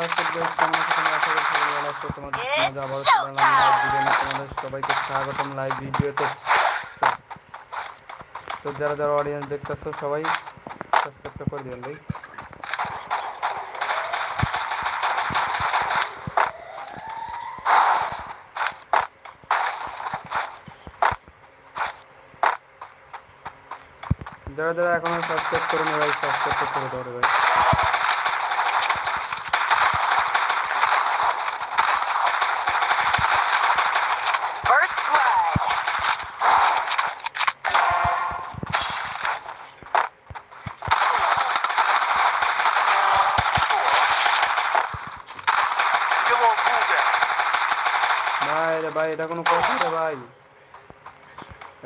আছো guys? কেমন আছো তোমরা? আশা করি সবাই ভালো আছো। তোমাদের সবাইকে স্বাগতম লাইভ ভিডিওতে তো যারা যারা অডিয়েন্স দেখতেছো সবাই সাবস্ক্রাইবটা করে দিবেন ভাই যারা যারা এখনও সাবস্ক্রাইব করে নি ভাই সাবস্ক্রাইবটা করে দাও ভাই এটা কোনো কথা? রে ভাই।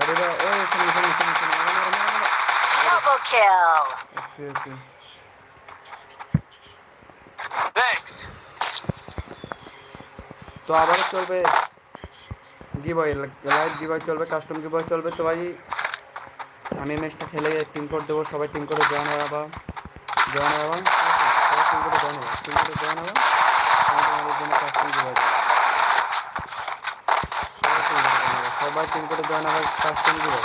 আরে ভাই. ওকে ওকে. তো আবারও চলবে। গিবয় লাইভ গিবয় চলবে কাস্টম গিবয় চলবে। তো ভাই আমি ম্যাচটা খেলে টিম কোড দেবো। সবাই টিম কোডে জয়েন হবে আবার জয়েন টিম কোডে জয়েন হবে টিম কোডে জয়েন জন্য কাস্টম গিবয় দেবো সবাই টিম কোডে জয়েন হবে টিম দিবে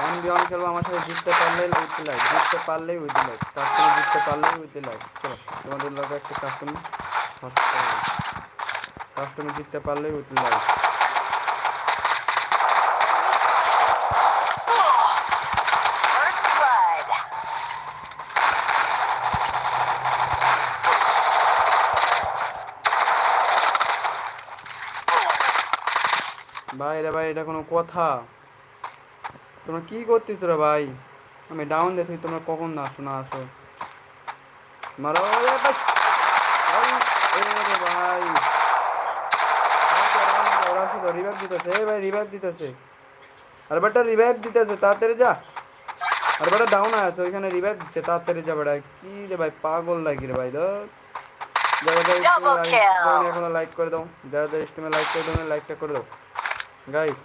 ওয়ান বি ওয়ান খেলব আমার সাথে, জিততে পারলে উইথ লাইক জিততে পারলেই উইথ লাইক ফার্স্ট টিম জিততে পারলেই উইথ লাইক চলো, তোমাদের লোক একটা কাস্টম ফার্স্ট টিম জিততে পারলেই উইথ লাইভ রে ভাই এটা কোনো কথা। তোমরা কি করতেছো রে ভাই? আমি ডাউন দেখি তোমরা কখন না আসো না আসো মারো ভাই। ভাই, রে ভাই। রিভাইভ দিতেছে এই ভাই রিভাইভ দিতেছে। আর বেটা রিভাইভ দিতেছে তাড়াতাড়ি যা। আর বেটা ডাউন আছে ওইখানে রিভাইভ দিচ্ছে তাড়াতাড়ি যা বেটা। কি রে ভাই পাগল লাগি রে ভাই ধর। যারা যারা Double লাইক kill. এখনও লাইক করে দাও। যারা যারা স্ট্রিমে লাইক করে দাও লাইকটা করে দাও। গাইস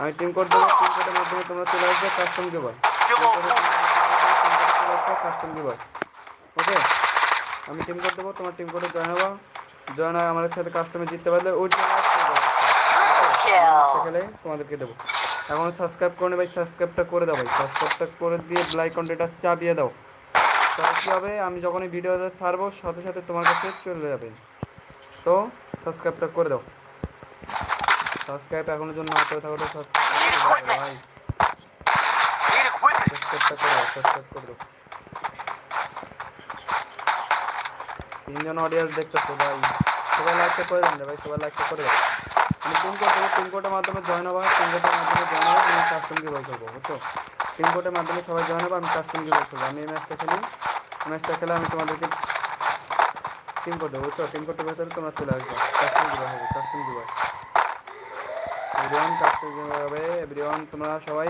আমি টিম কোড দেবো টিম কোডের মাধ্যমে তোমরা চলে আসবে custom giver. Custom giver okay আমি টিম কোড দেবো তোমার টিম কোডে জয়েন হব। জয়েন হয় আমাদের সাথে কাস্টমে জিততে পারলে ওই Kill. খেলে তোমাদেরকে দেবো। এখন সাবস্ক্রাইব করে নে ভাই সাবস্ক্রাইবটা করে দাও ভাই। সাবস্ক্রাইবটা করে দিয়ে লাইক কন্টেন্টটা চাপিয়ে দাও। তাহলে কী হবে? আমি যখন এই ভিডিওটা ছাড়বো সাথে সাথে তোমার কাছে চলে যাবে। তো সাবস্ক্রাইবটা করে দাও। সাবস্ক্রাইব এখনও জন্য না করে থাকো সাবস্ক্রাইব করে ভাই। করে দাও তিনজন অডিয়েন্স দেখতেছে ভাই। সবাই লাইকটা করে দেন ভাই, সবাই লাইকটা করে দাও। আমি পিন কোড দেবো পিন কোডের মাধ্যমে জয়েন হব পিন কোডের মাধ্যমে জয়েন হব, আমি কাস্টম গিভ করব, বুঝছ? পিন কোডের মাধ্যমে সবাই জয়েন হব, আমি কাস্টম গিভ করব। আমি এই ম্যাচটা খেলি ম্যাচটা খেলে আমি তোমাদেরকে পিন কোড দেবো, বুঝছ? পিন কোডের ভেতরে তোমরা চলে আসবে কাস্টম গিভ হবে কাস্টম গিভ এভরিওয়ান কাস্টম হবে এভরিওয়ান তোমরা সবাই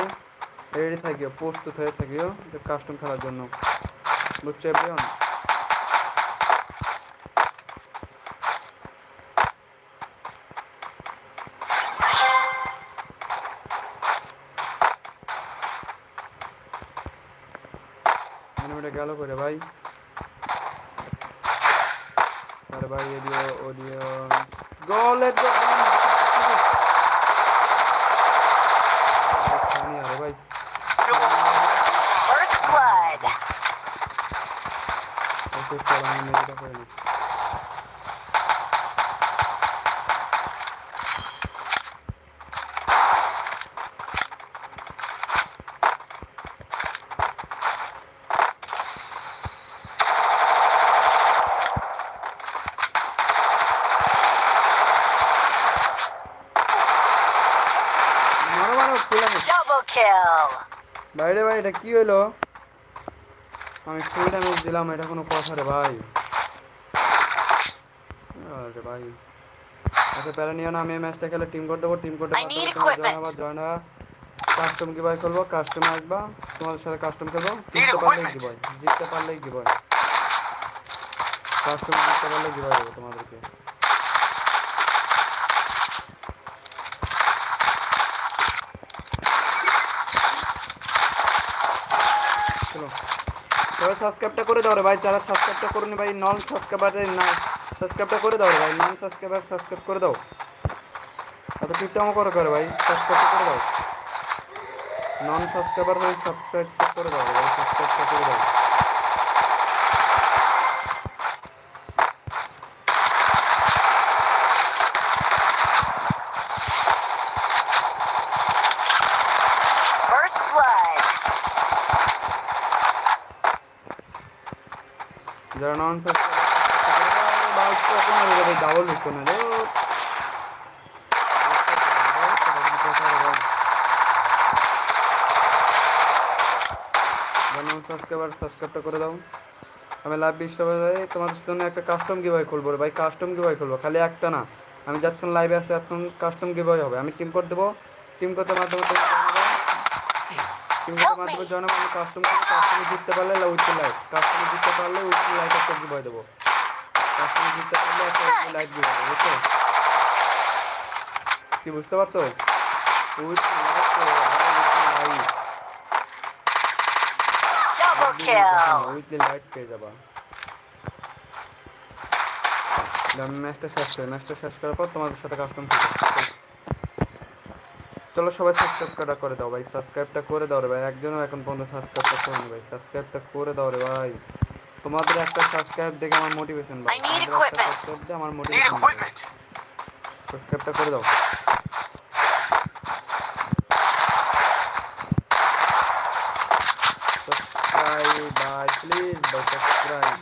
রেডি থাকিও, প্রস্তুত হয়ে থাকিও কাস্টম খেলার জন্য। বুঝছ এভরিওয়ান অ্যানিমেটা গেল করে ভাই আরে ভাই এডিও অডিও গো লেট গো আরে ভাই You won't move it. First blood. ওকে চল আমি মেয়েটা করে নিই মারো মারো ফুলামে Double kill. বাইরে ভাই এটা কি হইল? আমি ফুল ড্যামেজ দিলাম এটা কোনো কথা রে ভাই। আরে ভাই। আচ্ছা প্যারা নিও না আমি এই ম্যাচটা খেলে টিম কোড দেবো টিম কোডে equipment. জয়েন হওয়া কাস্টম কি ভাই খেলব কাস্টমে আসবা তোমাদের সাথে কাস্টম খেলব। জিততে পারলেই কি ভাই জিততে পারলেই কি ভাই কাস্টম জিততে পারলেই কি ভাই তোমাদেরকে। সবাই সাবস্ক্রাইবটা করে দাও রে ভাই। যারা সাবস্ক্রাইবটা করুন ভাই নন সাবস্ক্রাইবার না সাবস্ক্রাইবটা করে দাও রে ভাই। নন সাবস্ক্রাইবার সাবস্ক্রাইব করে দাও। এত টিপটামো করে করে ভাই। সাবস্ক্রাইব করে দাও। নন সাবস্ক্রাইবার ভাই সাবস্ক্রাইব করে দাও ভাই। সাবস্ক্রাইবটা করে দাও First blood. যারা নন সাবস্ক্রাইবার ভাই কখন হয়ে যাবে ডাবল ঢুকতো না রে নন সাবস্ক্রাইবার সাবস্ক্রাইবটা করে দাও। আমি লাইভ ডিস্টার্ব হয়ে তোমাদের জন্য একটা কাস্টম গিভওয়ে খুলবো ভাই কাস্টম গিভওয়ে খুলবো। খালি একটা না আমি যতক্ষণ লাইভে আসছি ততক্ষণ কাস্টম গিভওয়ে হবে। আমি টিম কোড দেবো। টিম কোডের মাধ্যমে টিম কোডের মাধ্যমে জানাব আমি কাস্টম কাস্টমে জিততে পারলে উইথ লাইভ কাস্টমে জিততে পারলে উইথ লাইভ একটা গিভওয়ে দেবো। জিততে পারলে বুঝছ কি বুঝতে পারছ? উইথ. পেয়ে যাবা। ম্যাচটা শেষ করি ম্যাচটা শেষ করার পর তোমাদের সাথে কাস্টম চলো সবাই সাবস্ক্রাইবটা করে দাও ভাই সাবস্ক্রাইবটা করে দাও রে ভাই। একজনও এখন পর্যন্ত সাবস্ক্রাইবটা করেনি ভাই সাবস্ক্রাইবটা করে দাও রে ভাই। তোমাদের একটা সাবস্ক্রাইব দেখে আমার মোটিভেশন equipment. সাবস্ক্রাইব দিয়ে আমার মোটিভেশন. সাবস্ক্রাইবটা করে দাও subscribe bye please bye subscribe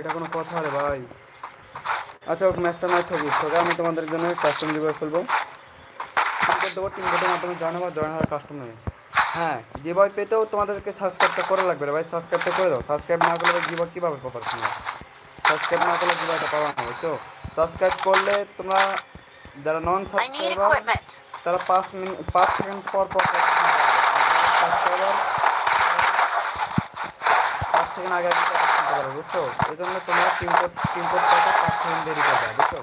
এটা কোনো কথা রে ভাই। আচ্ছা ওকে ম্যাচটা নয় থাকুক তোকে আমি তোমাদের জন্য কাস্টম গিভওয়ে খুলবো। দেবো টিম কোডের মাধ্যমে জয়েন হওয়া জয়েন হওয়ার কাস্টম নেবে। হ্যাঁ গিভওয়ে পেতেও তোমাদেরকে সাবস্ক্রাইবটা করা লাগবে রে ভাই। সাবস্ক্রাইবটা করে দাও। সাবস্ক্রাইব না করলে গিভওয়ে কীভাবে পাবার তোমরা সাবস্ক্রাইব না করলে গিভওয়েটা পাওয়া না বুঝছ? সাবস্ক্রাইব করলে তোমরা যারা নন সাবস্ক্রাইবার তারা পাঁচ মিনিট পাঁচ সেকেন্ড পর পর সাবস্ক্রাইবার পাঁচ সেকেন্ড আগে কথা বুঝছ? এই জন্য তোমরা তিন টিম কোড পাতে পাঁচ সেকেন্ড দেরি করবে, বুঝছ?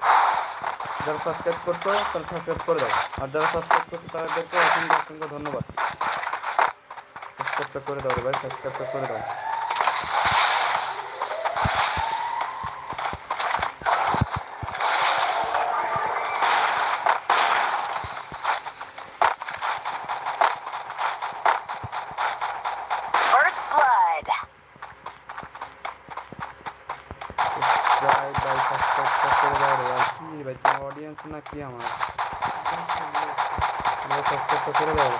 যারা সাবস্ক্রাইব করছ, তারা সাবস্ক্রাইব করে দাও। আর যারা সাবস্ক্রাইব করছ, তাদেরকে অসংখ্য অসংখ্য ধন্যবাদ। সাবস্ক্রাইবটা করে দাও ভাই সাবস্ক্রাইবটা করে দাও First blood. সাবস্ক্রাইব ভাই সাবস্ক্রাইবটা করে দাও রে ভাই কি ভাই তোমার অডিয়েন্স না কি আমার? ভাই সাবস্ক্রাইবটা করে দাও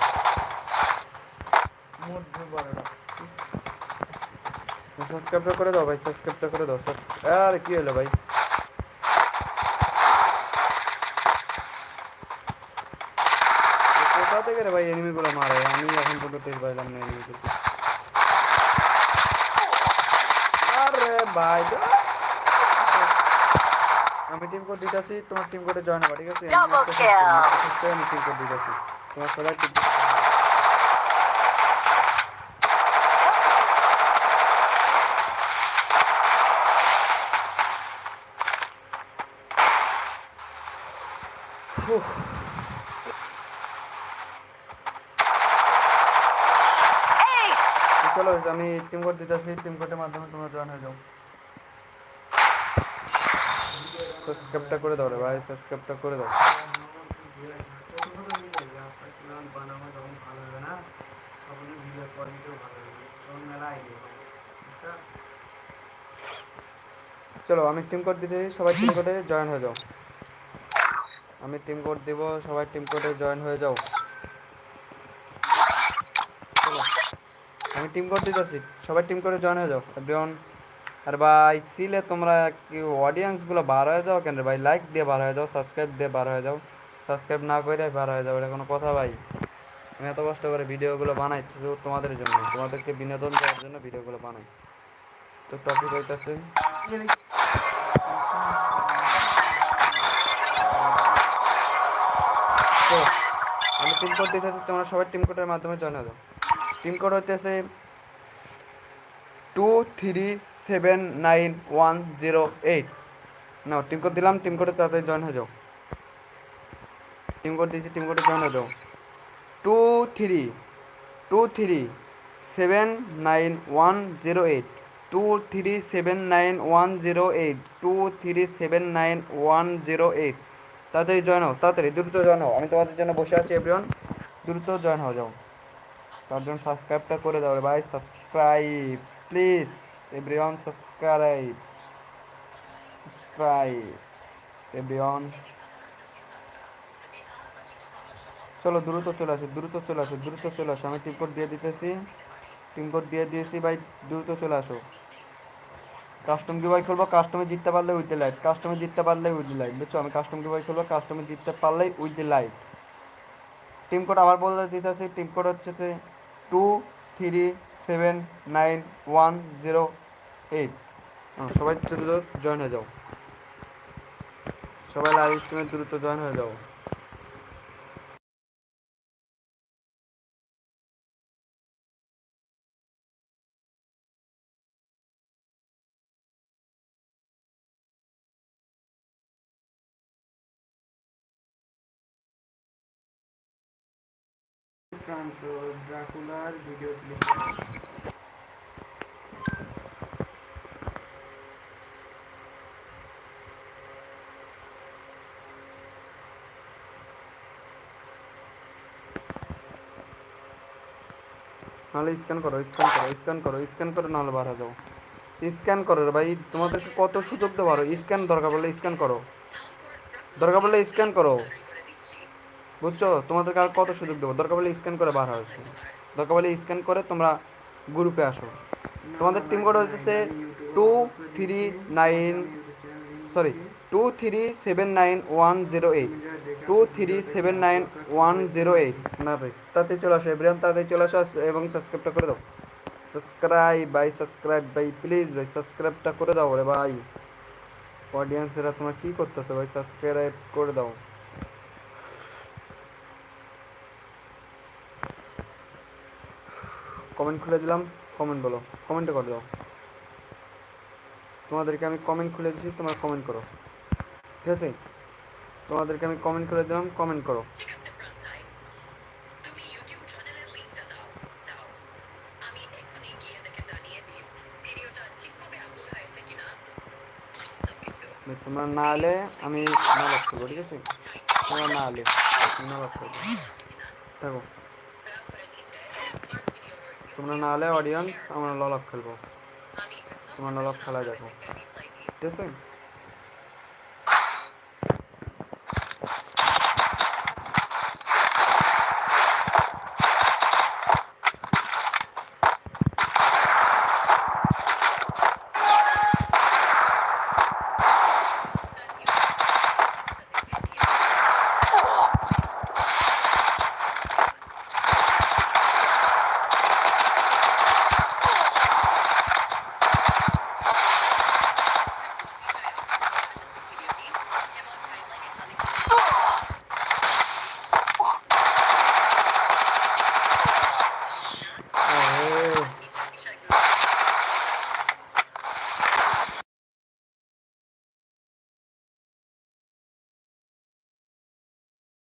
সাবস্ক্রাইবটা করে দাও ভাই সাবস্ক্রাইবটা করে দাও। সাবস্ক্রাইব আরে কি হলো ভাই? এ কোথা থেকে রে ভাই এনিমিগুলো মারে? আমি এখন পর্যন্ত টের পাইলাম না এনিমিগুলো আরে ভাই ধুর। আমি টিম কোড দিতেছি তোমার টিম কোডে জয়েন হবা ঠিক আছে? আমি টিম কোড দিতেছি। তোমার সবাই টিম কোড চলো আমি টিম কোড দিতেছি টিম কোডের মাধ্যমে তোমরা জয়েন হয়ে যাও সাবস্ক্রাইবটা করে দাও রে ভাই সাবস্ক্রাইবটা করে দাও। চলো, আমি টিম কোড দিতে সবাই টিম কোডে জয়েন হয়ে যাও। আমি টিম কোড দিব, সবাই টিম কোডে জয়েন হয়ে যাও। আমি টিম কোড দিতেছি, সবাই টিম কোডে জয়েন হয়ে যাও। এভরিওয়ান আর ভাই সিলে তোমরা কি অডিয়েন্সগুলো বার হয়ে যাও কেন ভাই? লাইক দিয়ে বার হয়ে যাও সাবস্ক্রাইব দিয়ে বার হয়ে যাও। সাবস্ক্রাইব না করে বার হয়ে যাও, এটা কোনো কথা ভাই। আমি এত কষ্ট করে ভিডিওগুলো বানাই, শুধু তোমাদের জন্য, তোমাদেরকে বিনোদন দেওয়ার জন্য ভিডিওগুলো বানাই। তো টপিক হইতাছে। তো, আমি টিম কোড দিতেছি, তোমরা সবাই টিম কোডের মাধ্যমে জয়েন যাও। টিম কোড হইতেছে two three seven nine one zero eight না টিম কোড দিলাম টিম কোডে তাড়াতাড়ি জয়েন হয়ে যাও। টিম কোড দিয়েছি টিম কোডে জয়েন হয়ে যাও। Two three two three seven nine one zero eight two three seven nine one zero eight two three seven nine one zero eight তাড়াতাড়ি জয়েন হও, তাড়াতাড়ি, দ্রুত জয়েন হও। আমি তোমাদের জন্য বসে আছি এভরিওয়ান দ্রুত জয়েন হয়ে যাও। তার জন্য সাবস্ক্রাইবটা করে দাও। ভাই subscribe please everyone subscribe subscribe everyone চলো, দ্রুত চলে আসো, দ্রুত চলে আসো, দ্রুত চলে আসো। আমি টিম কোড দিয়ে দিতেছি। টিম কোড দিয়ে দিয়েছি, ভাই, দ্রুত চলে আসো। কাস্টম কি ভাই খুলবো কাস্টমে জিততে পারলে উইথ লাইট কাস্টমে জিততে পারলে উইথ লাইট বুঝছ? আমি কাস্টম কি ভাই খুলবো কাস্টমে জিততে পারলেই উইথ লাইট টিম কোড আবার বলে দিতেছি টিম কোড হচ্ছে two three seven nine one zero eight সবাই দ্রুত জয়েন হয়ে যাও। সবাই লাইভ স্ট্রিমে দ্রুত জয়েন হয়ে যাও। ড্রাকুলার ভিডিও ক্লিপ নাহলে স্ক্যান করো স্ক্যান করো স্ক্যান করো স্ক্যান করে নাহলে হয়ে যাও স্ক্যান করো রে ভাই, তোমাদেরকে কত সুযোগ দেবো আরও? স্ক্যান দরকার পড়লে স্ক্যান করো। দরকার পড়লে স্ক্যান করো। বুঝছ? তোমাদেরকে আর কত সুযোগ দেবো? দরকার পড়লে স্ক্যান করে বার হয়েছে দরকার পড়লে স্ক্যান করে তোমরা গ্রুপে আসো। তোমাদের টিম কোড হচ্ছে two three nine sorry two three seven nine one zero eight two three seven nine one zero eight না ভাই তাতে চলে আসো, এভরিয়ান, তাতে চলে আসো এবং সাবস্ক্রাইবটা করে দাও। সাবস্ক্রাইব ভাই সাবস্ক্রাইব ভাই প্লিজ ভাই সাবস্ক্রাইবটা করে দাও রে ভাই। অডিয়েন্সেরা তোমরা কি করতেছো ভাই? সাবস্ক্রাইব করে দাও। কমেন্ট খুলে দিলাম কমেন্ট বলো কমেন্টে করে দাও। তোমাদেরকে আমি কমেন্ট খুলে দিচ্ছি তোমরা কমেন্ট করো। ঠিক আছে? তোমাদেরকে আমি কমেন্ট করে দিলাম কমেন্ট করো। দেখে ভাই, তোমরা না এলে আমি না লাভ করব ঠিক আছে? তোমরা না এলে না লাভ করব। ভিডিওর তোমরা না এলে অডিয়েন্স আমরা ললক খেলব। তোমরা ললক খেলা দেখো। ঠিক আছে?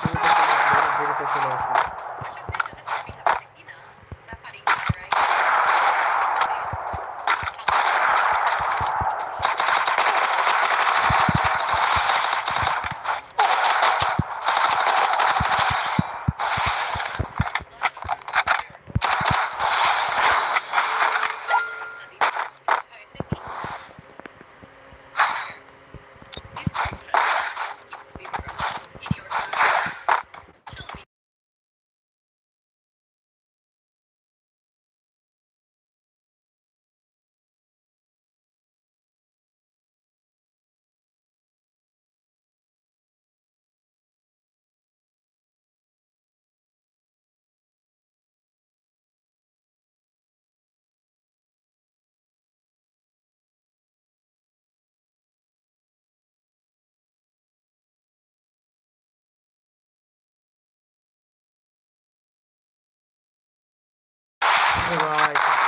তুমি তো চলে আসো, দেরিতে চলে আসো ভাই